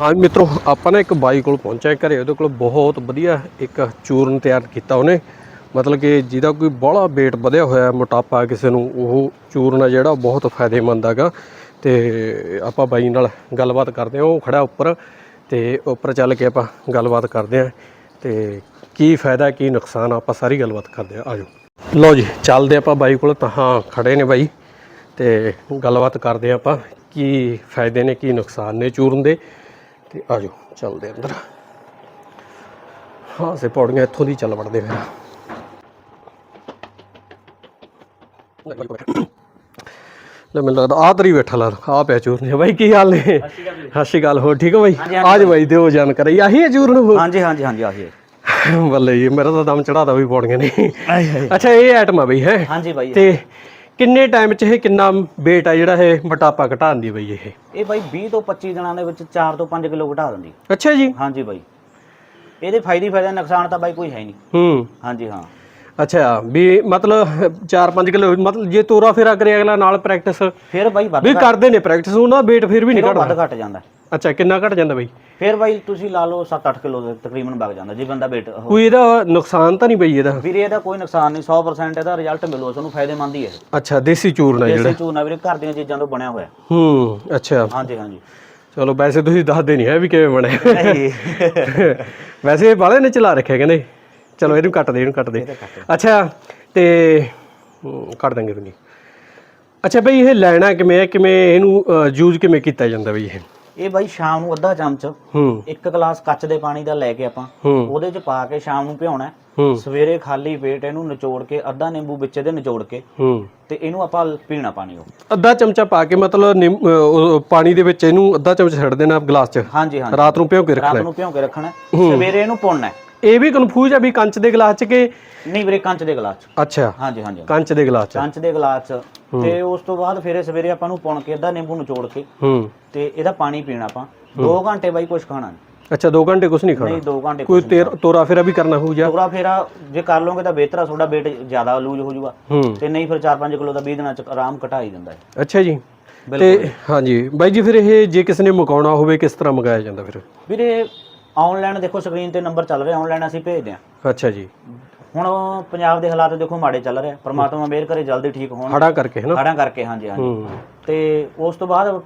ਹਾਂ ਮਿੱਤਰੋ, ਆਪਾਂ ਨਾ ਇੱਕ ਬਾਈ ਕੋਲ ਪਹੁੰਚਿਆ ਘਰੇ, ਉਹਦੇ ਕੋਲ ਬਹੁਤ ਵਧੀਆ ਇੱਕ ਚੂਰਨ ਤਿਆਰ ਕੀਤਾ ਉਹਨੇ। ਮਤਲਬ ਕਿ ਜਿਹਦਾ ਕੋਈ ਬਾਹਲਾ weight ਵਧਿਆ ਹੋਇਆ, ਮੋਟਾਪਾ ਕਿਸੇ ਨੂੰ, ਉਹ ਚੂਰਨ ਆ ਜਿਹੜਾ, ਉਹ ਬਹੁਤ ਫਾਇਦੇਮੰਦ ਹੈਗਾ। ਤੇ ਆਪਾਂ ਬਾਈ ਨਾਲ ਗੱਲਬਾਤ ਕਰਦੇ ਹਾਂ, ਉਹ ਖੜਾ ਉੱਪਰ, ਤੇ ਉੱਪਰ ਚੱਲ ਕੇ ਆਪਾਂ ਗੱਲਬਾਤ ਕਰਦੇ ਹਾਂ। ਤੇ ਕੀ ਫਾਇਦਾ, ਕੀ ਨੁਕਸਾਨ, ਆਪਾਂ ਸਾਰੀ ਗੱਲਬਾਤ ਕਰਦੇ ਹਾਂ, ਆਜੋ। ਲਓ ਜੀ, ਚੱਲਦੇ ਆਪਾਂ ਬਾਈ ਕੋਲ, ਤਾਂ ਹਾਂ, ਖੜੇ ਨੇ ਬਾਈ। ਤੇ ਗੱਲਬਾਤ ਕਰਦੇ ਹਾਂ ਆਪਾਂ, ਕੀ ਫਾਇਦੇ ਨੇ, ਕੀ ਨੁਕਸਾਨ ਨੇ ਚੂਰਨ ਦੇ। ਤੇ ਆਜੋ ਚੱਲਦੇ ਅੰਦਰ। ਹਾਂ ਸੇ ਪੌੜੀਆਂ ਇੱਥੋਂ ਦੀ ਚੱਲ ਵੜਦੇ ਫਿਰ। ਲੈ ਮੈਨੂੰ ਲੱਗਦਾ ਆਹ ਤਰੀ ਬੈਠਾ ਲਾ ਆ ਪਿਆ ਚੂਰਨ ਨੇ ਬਾਈ ਕੀ ਹਾਲ ਨੇ? ਸਤਿ ਸ਼੍ਰੀ ਅਕਾਲ ਹੋ ਠੀਕ ਹੋ ਬਾਈ? ਆਜ ਬਾਈ ਦਿਓ ਜਾਣਕਾਰੀ। ਆਹੀ ਹੈ ਚੂਰਨ ਉਹ? ਹਾਂਜੀ ਹਾਂਜੀ ਹਾਂਜੀ ਆਹੀ ਹੈ। ਬੱਲੇ ਜੀ ਮੇਰਾ ਤਾਂ ਦਮ ਚੜਾਦਾ ਵੀ ਪੌੜੀਆਂ ਨੇ। ਅੱਛਾ ਇਹ ਆਈਟਮ ਆ ਬਈ ਹੈ? ਹਾਂਜੀ ਬਾਈ ਤੇ ਕਿੰਨੇ ਟਾਈਮ 'ਚ ਇਹ ਕਿੰਨਾ weight ਆ ਜਿਹੜਾ ਇਹ ਮੋਟਾਪਾ ਘਟਾਉਂਦੀ ਬਈ ਇਹ? ਇਹ ਬਾਈ 20 ਤੋਂ 25 ਦਿਨਾਂ ਦੇ ਵਿੱਚ 4 ਤੋਂ 5 ਕਿਲੋ ਘਟਾ ਦਿੰਦੀ। ਅੱਛਾ ਜੀ। ਹਾਂਜੀ ਬਾਈ। ਇਹਦੇ ਫਾਇਦੇ ਫਾਇਦੇ ਨੁਕਸਾਨ ਤਾਂ ਬਾਈ ਕੋਈ ਹੈ ਨਹੀਂ। ਹੂੰ। ਹਾਂਜੀ ਹਾਂ। ਅੱਛਾ ਵੀ ਮਤਲਬ 4-5 ਕਿਲੋ ਮਤਲਬ ਜੇ ਤੋਰਾ ਫੇਰਾ ਕਰੇ ਅਗਲਾ ਨਾਲ ਪ੍ਰੈਕਟਿਸ ਫਿਰ ਬਾਈ ਵੱਧ ਵੀ ਕਰਦੇ ਨੇ ਪ੍ਰੈਕਟਿਸ ਉਹਨਾਂ weight ਫਿਰ ਵੀ ਨਹੀਂ ਘਟਦਾ। ਵੱਧ ਘਟ ਜਾਂਦਾ। ਅੱਛਾ ਕਿੰਨਾ ਘਟ ਜਾਂਦਾ ਬਈ? ਫਿਰ ਬਾਈ ਤੁਸੀਂ ਲਾ ਲਓ 7-8 ਕਿਲੋ ਦੇ ਤਕਰੀਬਨ ਵਗ ਜਾਂਦਾ ਜੇ ਬੰਦਾ ਵੇਟ ਕੋਈ ਇਹਦਾ ਨੁਕਸਾਨ ਤਾਂ ਨਹੀਂ ਬਈ ਇਹਦਾ? ਵੀਰੇ ਇਹਦਾ ਕੋਈ ਨੁਕਸਾਨ ਨਹੀਂ 100% ਇਹਦਾ ਰਿਜ਼ਲਟ ਮਿਲੂਗਾ ਤੁਹਾਨੂੰ ਫਾਇਦੇਮੰਦ ਹੀ ਹੈ। ਅੱਛਾ ਦੇਸੀ ਚੂਰਨ ਜਿਹੜਾ। ਦੇਸੀ ਚੂਨਾ ਵੀਰੇ ਘਰ ਦੀਆਂ ਚੀਜ਼ਾਂ ਤੋਂ ਬਣਿਆ ਹੋਇਆ। ਹੂੰ ਅੱਛਾ। ਹਾਂਜੀ ਹਾਂਜੀ। ਚਲੋ ਵੈਸੇ ਤੁਸੀਂ ਦੱਸਦੇ ਨਹੀਂ ਹੈ ਵੀ ਕਿਵੇਂ ਬਣਿਆ। ਵੈਸੇ ਇਹ ਬਾਲੇ ਨੇ ਚਲਾ ਰੱਖਿਆ ਕਹਿੰਦੇ। ਚਲੋ ਇਹਨੂੰ ਕੱਟ ਦੇ ਇਹਨੂੰ ਕੱਟ ਦੇ। ਅੱਛਾ ਤੇ ਕੱਟ ਦਾਂਗੇ ਤੁਸੀਂ ਅੱਛਾ ਬਈ ਇਹ ਲੈਣਾ ਕਿਵੇਂ ਹੈ? ਕਿਵੇਂ ਇਹਨੂੰ ਯੂਜ਼ ਕਿਵੇਂ ਕੀਤਾ ਜਾਂਦਾ ਬਈ ਇਹ? ਇਹ ਬਾਈ ਸ਼ਾਮ ਨੂੰ ਅੱਧਾ ਚਮਚ ਹੂੰ। ਇੱਕ ਗਲਾਸ ਕੱਚ ਦੇ ਪਾਣੀ ਦਾ ਲੈ ਕੇ ਆਪਾਂ ਹੂੰ। ਉਹਦੇ ਚ ਪਾ ਕੇ ਸ਼ਾਮ ਨੂੰ ਭਿਉਣਾ ਹੈ। ਹੂੰ। ਸਵੇਰੇ ਖਾਲੀ ਪੇਟ ਇਹਨੂੰ ਨਿਚੋੜ ਕੇ ਅੱਧਾ ਨਿੰਬੂ ਵਿੱਚ ਇਹਦੇ ਨਿਚੋੜ ਕੇ ਹੂੰ। ਤੇ ਇਹਨੂੰ ਆਪਾਂ ਪੀਣਾ ਪਾਣੀ ਉਹ। ਅੱਧਾ ਚਮਚਾ ਪਾ ਕੇ ਮਤਲਬ ਪਾਣੀ ਦੇ ਵਿੱਚ ਇਹਨੂੰ ਅੱਧਾ ਚਮਚ ਛੱਡ ਦੇਣਾ ਗਲਾਸ 'ਚ। ਹਾਂਜੀ ਹਾਂਜੀ। ਰਾਤ ਨੂੰ ਭਿਓ ਕੇ ਰਾਤ ਰੱਖਣਾ ਨੂੰ ਭਿਉਂ ਕੇ ਰੱਖਣਾ ਹੈ। ਸਵੇਰੇ ਇਹਨੂੰ ਪੁਣਨਾ ਹੈ। ਇਹ ਵੀ ਕਨਫਿਊਜ਼ ਆ ਵੀ ਕੰਚ ਦੇ ਗਲਾਸ 'ਚ ਕਿ ਨਹੀਂ ਵੀਰੇ ਕੰਚ ਦੇ ਗਲਾਸ ਚ। ਅੱਛਾ। ਹਾਂਜੀ ਹਾਂਜੀ। ਕੰਚ ਦੇ ਗਲਾਸ 'ਚ। ਕੰਚ ਦੇ ਗਲਾਸ ਚ। ਤੇ ਉਸ ਤੋਂ ਬਾਅਦ ਫਿਰ ਇਹ ਸਵੇਰੇ ਆਪਾਂ ਨੂੰ ਪੁਣ ਕੇ ਅੱਧਾ ਨਿੰਬੂ ਨਿਚੋੜ ਕੇ ਹੂੰ। ਤੇ ਇਹਦਾ ਪਾਣੀ ਪੀਣਾ ਆਪਾਂ। 2 ਘੰਟੇ ਬਾਈ ਕੁਝ ਖਾਣਾ ਨਹੀਂ। ਅੱਛਾ 2 ਘੰਟੇ ਕੁਝ ਨਹੀਂ ਖਾਣਾ? ਨਹੀਂ 2 ਘੰਟੇ ਕੋਈ ਤੇਰ ਫੇਰਾ ਵੀ ਕਰਨਾ ਹੋਊ ਜਾਂ? ਤੋਰਾ ਫੇਰਾ ਜੇ ਕਰ ਲਓਗੇ ਤਾਂ ਬਿਹਤਰ ਆ ਤੁਹਾਡਾ weight ਜ਼ਿਆਦਾ ਲੂਜ਼ ਹੋ ਜਾਊਗਾ। ਤੇ ਨਹੀਂ ਫਿਰ 4-5 ਕਿਲੋ ਦਾ 20 ਦਿਨਾਂ ਚ ਆਰਾਮ ਘਟਾ ਹੀ ਦਿੰਦਾ ਹੈ ਅੱਛਾ ਜੀ। ਤੇ ਹਾਂਜੀ ਬਾਈ ਜੀ ਫਿਰ ਇਹ ਜੇ ਕਿਸੇ ਨੇ ਮੁਕਾਉਣਾ ਹੋਵੇ ਕਿਸ ਤਰ੍ਹਾਂ ਮੰਗਾਇਆ ਜਾਂਦਾ ਫਿਰ? ਵੀਰੇ ਆਨਲਾਈਨ ਦੇਖੋ ਸਕਰੀਨ ਤੇ ਨੰਬਰ ਚੱਲ ਰਿਹਾ ਆਨਲਾਈਨ ਅਸੀਂ ਭੇਜਦੇ ਹਾਂ। ਅੱਛਾ ਜੀ। ਹੁਣ ਪੰਜਾਬ ਦੇ ਹਾਲਾਤ ਦੇਖੋ ਮਾੜੇ ਚੱਲ ਰਹੇ ਆ। ਪ੍ਰਮਾਤਮਾ ਮਿਹਰ ਕਰੇ ਜਲਦੀ ਠੀਕ ਹੋਣ। ਹੜਾ ਕਰਕੇ ਹੈ ਨਾ ਹੜਾਂ ਕਰਕੇ ਹਾਂਜੀ ਹਾਂਜੀ। ਤੇ ਉਸ ਤੋਂ ਬਾਅਦ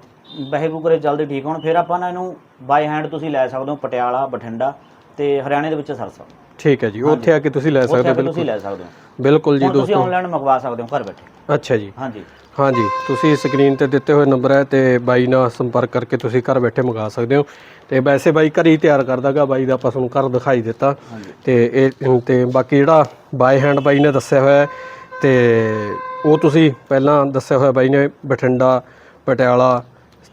ਬਹਿਬੂ ਕਰੇ ਜਲਦੀ ਠੀਕ ਹੋਣ। ਫਿਰ ਆਪਾਂ ਨਾ ਇਹਨੂੰ ਬਾਈ ਹੈਂਡ ਤੁਸੀਂ ਲੈ ਸਕਦੇ ਹੋ ਪਟਿਆਲਾ ਬਠਿੰਡਾ ਤੇ ਹਰਿਆਣੇ ਦੇ ਵਿੱਚ ਸਰਸਾ। ਠੀਕ ਹੈ ਜੀ ਉੱਥੇ ਆ ਕੇ ਤੁਸੀਂ ਲੈ ਸਕਦੇ ਹੋ ਤੁਸੀਂ ਲੈ ਸਕਦੇ ਹੋ। ਬਿਲਕੁਲ ਜੀ ਹੁਣ ਤੁਸੀਂ ਆਨਲਾਈਨ ਮੰਗਵਾ ਸਕਦੇ ਹੋ ਘਰ ਬੈਠੇ। ਅੱਛਾ ਜੀ। ਹਾਂਜੀ। ਹਾਂਜੀ ਤੁਸੀਂ ਸਕਰੀਨ ਤੇ ਦਿੱਤੇ ਹੋਏ ਨੰਬਰ ਹੈ ਤੇ ਬਾਈ ਨਾਲ ਸੰਪਰਕ ਕਰਕੇ ਤੁਸੀਂ ਘਰ ਬੈਠੇ ਮੰਗਾ ਸਕਦੇ ਹੋ ਤੇ ਵੈਸੇ ਬਾਈ ਘਰ ਹੀ ਤਿਆਰ ਕਰਦਾਗਾ ਬਾਈ ਦਾ ਆਪਾਂ ਤੁਹਾਨੂੰ ਘਰ ਦਿਖਾਈ ਦਿੱਤਾ। ਤੇ ਇਹ ਤੇ ਬਾਕੀ ਜਿਹੜਾ ਬਾਈ ਹੈਂਡ ਬਾਈ ਨੇ ਦੱਸਿਆ ਹੋਇਆ ਹੈ ਤੇ ਉਹ ਤੁਸੀਂ ਪਹਿਲਾਂ ਦੱਸਿਆ ਹੋਇਆ ਬਾਈ ਨੇ ਬਠਿੰਡਾ ਪਟਿਆਲਾ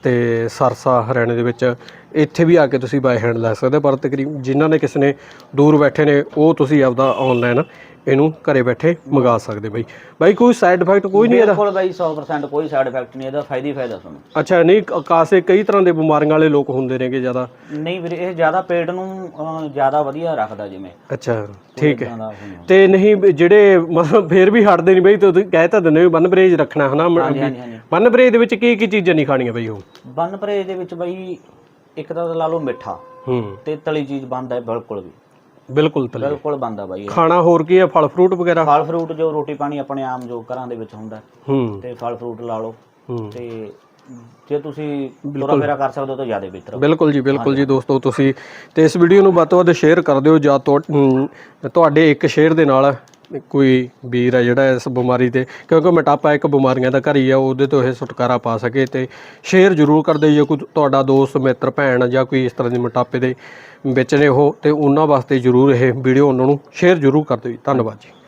ਤੇ ਸਰਸਾ ਹਰਿਆਣੇ ਦੇ ਵਿੱਚ ਇੱਥੇ ਵੀ ਆ ਕੇ ਤੁਸੀਂ ਬਾਈ ਹੈਂਡ ਲੈ ਸਕਦੇ ਹੋ। ਪਰ ਤਕਰੀਬ ਜਿਨ੍ਹਾਂ ਨੇ ਕਿਸੇ ਨੇ ਦੂਰ ਬੈਠੇ ਨੇ ਉਹ ਤੁਸੀਂ ਆਪਦਾ ਆਨਲਾਈਨ ਇਹਨੂੰ ਘਰੇ ਬੈਠੇ ਮੰਗਾ ਸਕਦੇ ਬਾਈ। ਬਾਈ ਕੋਈ ਸਾਈਡ ਇਫੈਕਟ ਕੋਈ ਨਹੀਂ ਇਹਦਾ? ਬਿਲਕੁਲ ਬਾਈ 100% ਕੋਈ ਸਾਈਡ ਇਫੈਕਟ ਨਹੀਂ ਇਹਦਾ ਫਾਇਦਾ ਹੀ ਫਾਇਦਾ ਤੁਹਾਨੂੰ। ਅੱਛਾ ਨਹੀਂ ਕਾਸੇ ਕਈ ਤਰ੍ਹਾਂ ਦੇ ਬਿਮਾਰੀਆਂ ਵਾਲੇ ਲੋਕ ਹੁੰਦੇ ਨੇਗੇ ਜ਼ਿਆਦਾ? ਨਹੀਂ ਵੀਰੇ ਇਹ ਜ਼ਿਆਦਾ ਪੇਟ ਨੂੰ ਅਹ, ਜ਼ਿਆਦਾ ਵਧੀਆ ਰੱਖਦਾ ਜਿਵੇਂ। ਅੱਛਾ ਠੀਕ ਹੈ। ਉਹ ਨਹੀਂ। ਤੇ ਨਹੀਂ ਵੀ ਜਿਹੜੇ ਮਤਲਬ ਫੇਰ ਵੀ ਹਟਦੇ ਨਹੀਂ ਬਈ ਤੁਸੀਂ ਕਹਿ ਤਾਂ ਦਿੰਦੇ ਵੀ ਬੰਨ ਬਰੇਜ ਰੱਖਣਾ ਹਨਾ? ਹਾਂਜੀ ਹਾਂਜੀ ਹਾਂਜੀ। ਬੰਨ ਬਰੇਜ ਦੇ ਵਿੱਚ ਕੀ ਕੀ ਚੀਜ਼ਾਂ ਨਹੀਂ ਖਾਣੀਆਂ ਬਈ ਉਹ? ਬੰਨ ਪਰਹੇਜ ਦੇ ਵਿੱਚ ਬਾਈ ਇੱਕ ਤਾਂ ਲਾ ਲਓ ਮਿੱਠਾ ਹੂੰ। ਤੇ ਤਲੀ ਚੀਜ਼ ਬੰਦ ਹੈ ਬਿਲਕੁਲ ਵੀ। ਬਿਲਕੁਲ ਤਲੇ ਬਿਲਕੁਲ ਬੰਦ ਬਾਈ ਇਹ। ਖਾਣਾ ਹੋਰ ਕੀ ਹੈ ਫਲ ਫਰੂਟ ਵਗੈਰਾ? ਫਲ ਫਰੂਟ ਜੋ ਰੋਟੀ ਪਾਣੀ ਆਪਣੇ ਆਮ ਜੋ ਘਰਾਂ ਦੇ ਵਿੱਚ ਹੁੰਦਾ। ਹੂੰ। ਤੇ ਫਲ ਫਰੂਟ ਲਾ ਲਓ। ਹੂੰ। ਤੇ ਜੇ ਤੁਸੀਂ ਤੁਰਾ ਫੇਰਾ ਕਰ ਸਕਦੇ ਹੋ ਤਾਂ ਜ਼ਿਆਦਾ ਬਿਹਤਰ ਬਿਲਕੁਲ ਜੀ ਬਿਲਕੁਲ ਜੀ ਦੋਸਤੋ ਤੁਸੀਂ ਤੇ ਇਸ ਵੀਡੀਓ ਨੂੰ ਵੱਧ ਤੋਂ ਵੱਧ ਸ਼ੇਅਰ ਕਰ ਦਿਓ ਜਾਂ ਤੁਹਾ- ਅਮ, ਤੁਹਾਡੇ ਇੱਕ ਸ਼ੇਅਰ ਦੇ ਨਾਲ ਕੋਈ ਵੀਰ ਆ ਜਿਹੜਾ ਇਸ ਬਿਮਾਰੀ ਤੇ, ਕਿਉਂਕਿ ਮੋਟਾਪਾ ਇੱਕ ਬਿਮਾਰੀਆਂ ਦਾ ਘਰ ਹੀ ਆ, ਉਹਦੇ ਤੋਂ ਇਹ ਛੁਟਕਾਰਾ ਪਾ ਸਕੇ ਤੇ ਸ਼ੇਅਰ ਜ਼ਰੂਰ ਕਰ ਦਿਓ ਜੇ ਕੋਈ ਤੁਹਾਡਾ ਦੋਸਤ, ਮਿੱਤਰ, ਭੈਣ ਜਾਂ ਕੋਈ ਇਸ ਤਰ੍ਹਾਂ ਦੇ ਮੋਟਾਪੇ ਦੇ ਵਿੱਚ ਨੇ ਉਹ, ਤੇ ਉਹਨਾਂ ਵਾਸਤੇ ਜ਼ਰੂਰ ਇਹ ਵੀਡੀਓ ਉਹਨਾਂ ਨੂੰ ਸ਼ੇਅਰ ਜ਼ਰੂਰ ਕਰ ਦਿਓ ਜੀ। ਧੰਨਵਾਦ ਜੀ।